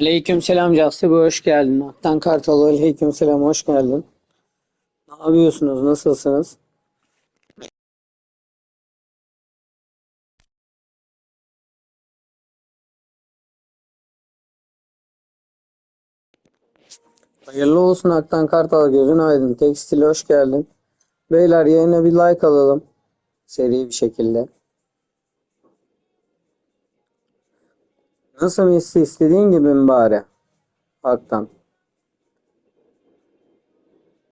Aleykümselam Casibe hoş geldin. Aktan Kartal aleykümselam hoş geldin. Ne yapıyorsunuz? Nasılsınız? Hayırlı olsun Aktan Kartal gözün aydın. Tekstil hoş geldin. Beyler yayına bir like alalım. Seri bir şekilde. Nasıl Messi istediğin gibi mi bari? Aktan.